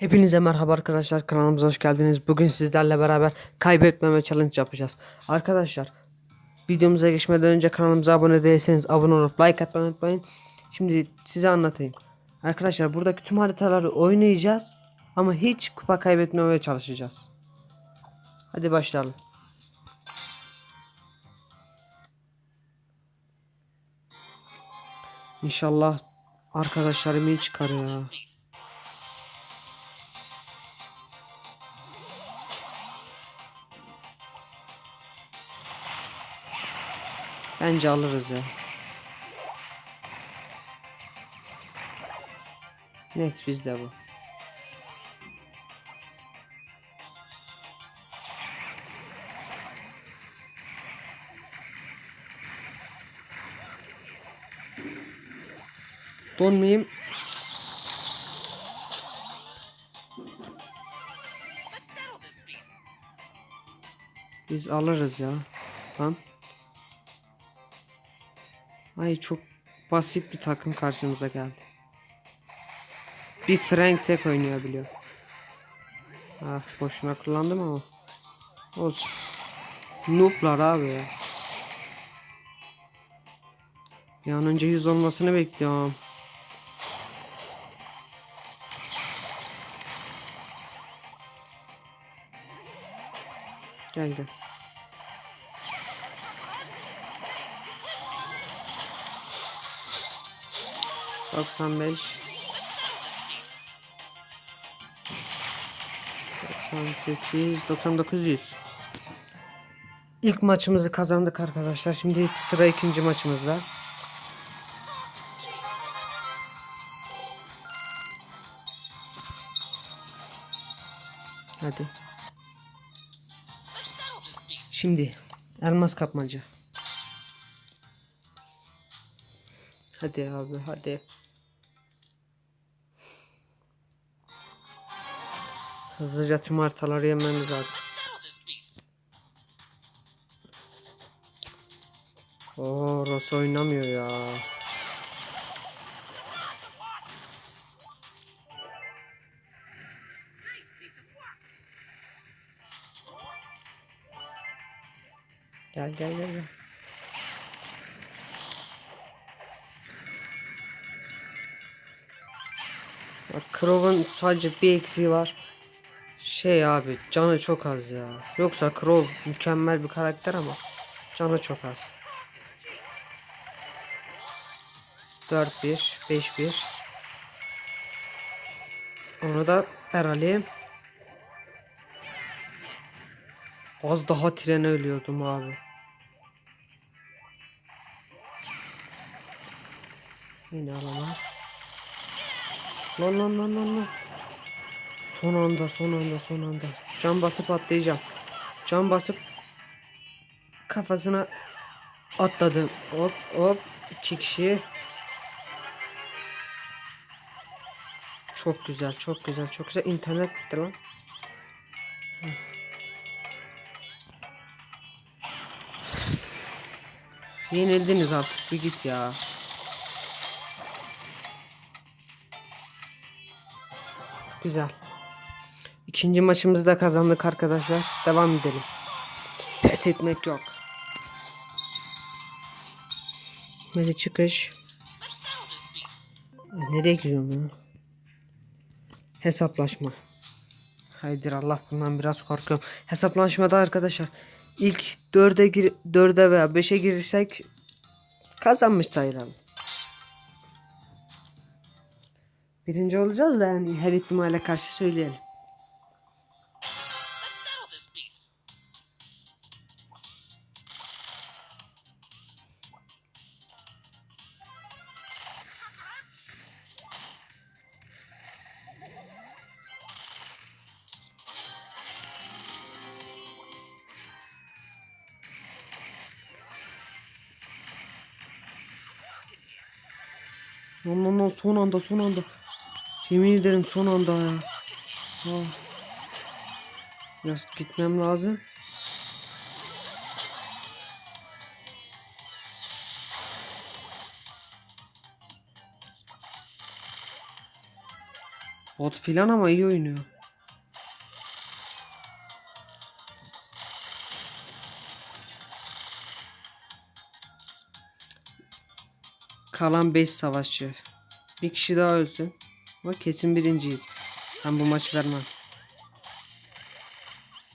Hepinize merhaba arkadaşlar kanalımıza hoş geldiniz. Bugün sizlerle beraber kaybetmeme challenge yapacağız. Arkadaşlar videomuza geçmeden önce kanalımıza abone değilseniz abone olup like atmayı unutmayın. Şimdi size anlatayım. Arkadaşlar buradaki tüm haritaları oynayacağız ama hiç kupa kaybetmemeye çalışacağız. Hadi başlayalım. İnşallah arkadaşlarım iyi çıkar ya. Bence alırız ya. Net bizde bu. Donmayayım. Biz alırız ya. Lan. Ay çok basit bir takım karşımıza geldi. Bir Frank tek oynayabiliyor. Ah boşuna kullandım ama. Olsun. Noob'lar abi ya. Bir an önce 100 olmasını bekliyorum. Gel gel. Doksan beş. Doksan sekiz, doksan dokuz yüz. İlk maçımızı kazandık arkadaşlar. Şimdi sıra ikinci maçımızda. Hadi. Şimdi elmas kapmaca. Hadi abi hadi. Hızlıca tüm haritaları yememiz lazım. Oo, Ross oynamıyor ya. Gel gel gel gel. Crow'un sadece bir eksiği var. Şey abi canı çok az ya. Yoksa Crow mükemmel bir karakter ama canı çok az. 4-1, 5-1. Onu da herhalde Az daha trene ölüyordum abi. Yine alamaz. Lan lan lan lan lan. Son anda son anda son anda. Can basıp atlayacağım. Can basıp kafasına atladım. Hop hop. İki kişi. Çok güzel çok güzel çok güzel. İnternet gitti lan. Yenildiniz artık bir git ya. Güzel. İkinci maçımızı da kazandık arkadaşlar. Devam edelim. Pes etmek yok. Hadi çıkış. Nereye gidiyorum ya? Hesaplaşma. Haydir Allah bundan biraz korkuyorum. Hesaplaşmada arkadaşlar ilk dörde gir dörde veya beşe girirsek kazanmış sayılalım. Birinci olacağız da yani her ihtimale karşı söyleyelim. Lan lan lan son anda son anda. Yemin ederim son anda ya. Ah. Biraz gitmem lazım. Bot filan ama iyi oynuyor. Kalan 5 savaşçı. Bir kişi daha ölsün. Ama kesin birinciyiz. Ben bu maçı vermem.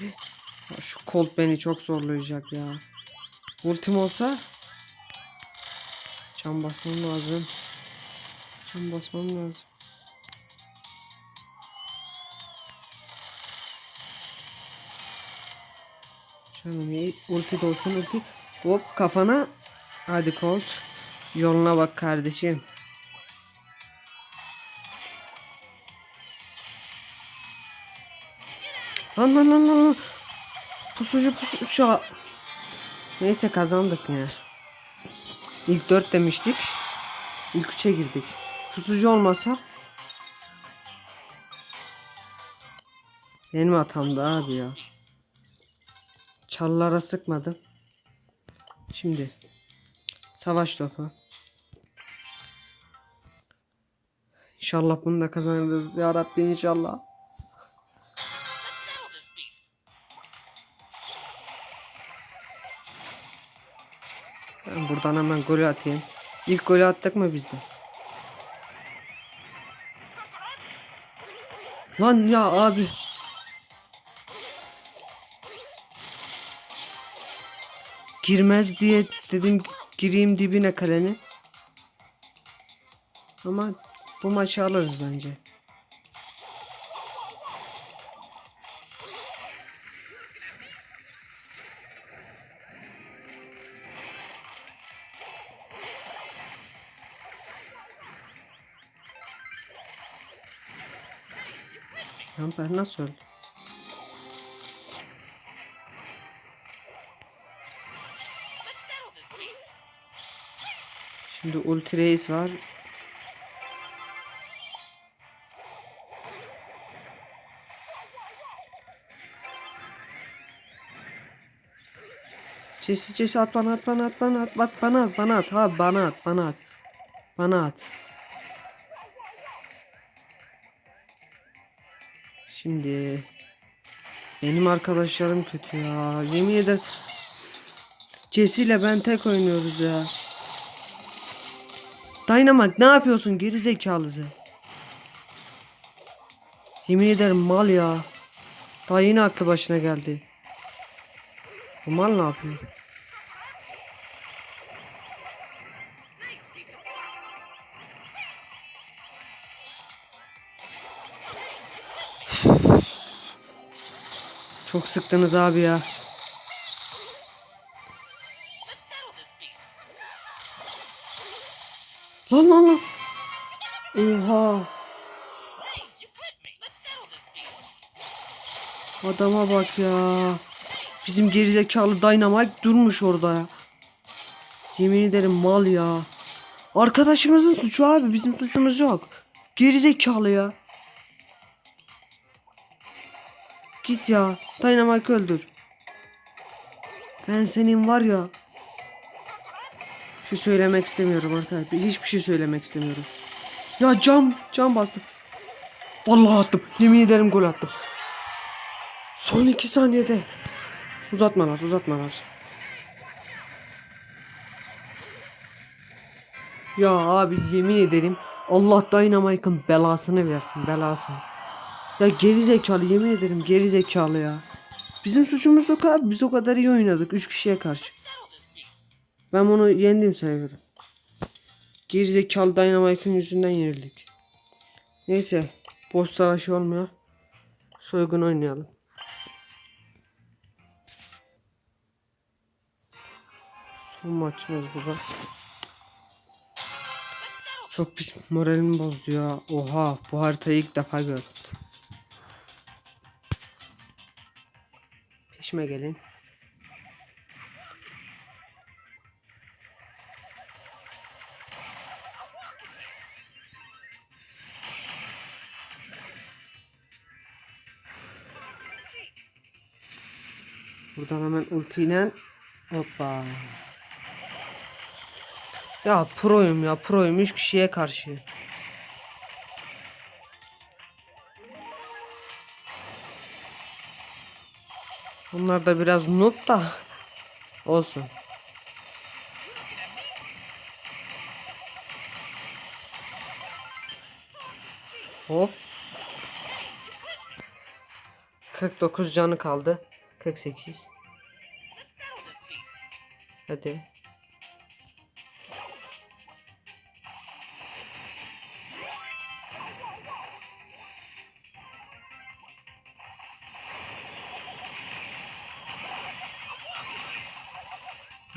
Şu Colt beni çok zorlayacak ya. Ultim olsa Can basmam lazım. Can basmam lazım. Canım iyi. Ulti de olsun ulti. Hop kafana. Hadi Colt. Yoluna bak kardeşim. Lan lan lan lan. Pusucu pusucu. Neyse kazandık yine. İlk 4 demiştik. İlk 3'e girdik. Pusucu olmasa benim hatamdı abi ya. Çallara sıkmadım. Şimdi savaş topu. İnşallah bunu da kazanırız ya Rabbi inşallah. Ben buradan hemen golü atayım. İlk golü attık mı biz de? Lan ya abi. Girmez diye dedim gireyim dibine kaleni. Ama bu maçı alırız bence. Lan ben nasıl öldüm? Şimdi ulti reis var. Cesi cesi at bana at bana at bana at at bana at bana at ha bana at bana at bana at. Şimdi benim arkadaşlarım kötü ya. Yemin ederim Jesse ile ben tek oynuyoruz ya. Dynamite ne yapıyorsun geri zekalısı? Yemin ederim mal ya. Daha yine aklı başına geldi. Bu mal ne yapıyor? Çok sıktınız abi ya. Lan lan lan. Oha. Adama bak ya. Bizim gerizekalı Dynamite durmuş orada ya. Yemin ederim mal ya. Arkadaşımızın suçu abi bizim suçumuz yok. Gerizekalı ya. Git ya. Dynamite öldür. Ben senin var ya. Bir şey söylemek istemiyorum arkadaşlar. Hiçbir şey söylemek istemiyorum. Ya cam cam bastım. Vallahi attım. Yemin ederim gol attım. Son iki saniyede. Uzatmalar uzatmalar. Ya abi yemin ederim Allah Dynamite'ın belasını versin belasını. Ya geri zekalı yemin ederim geri zekalı ya. Bizim suçumuz yok abi biz o kadar iyi oynadık 3 kişiye karşı. Ben bunu yendim sayıyorum. Geri zekalı Dynamite'ın yüzünden yenildik. Neyse boş savaşı olmuyor. Soygun oynayalım. Son maçımız bu da. Çok pis moralimi bozdu ya. Oha bu haritayı ilk defa gördüm. Peşime gelin. Buradan hemen ultiyle hoppa. Ya proyum ya proyum 3 kişiye karşı. Bunlar da biraz noob da olsun. Hop. 49 canı kaldı. 48. Hadi.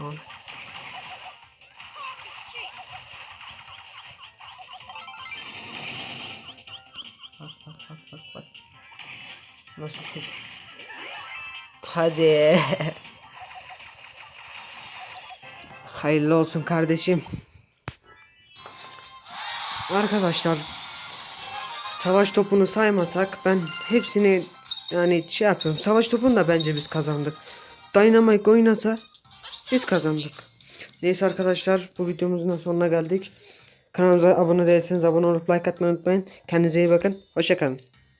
Al. Bak bak bak bak bak. Nasıl şu? Hadi. Hayırlı olsun kardeşim. Arkadaşlar savaş topunu saymasak ben hepsini yani şey yapıyorum. Savaş topunu da bence biz kazandık. Dynamite oynasa biz kazandık. Neyse arkadaşlar bu videomuzun sonuna geldik. Kanalımıza abone değilseniz abone olup like atmayı unutmayın. Kendinize iyi bakın. Hoşçakalın.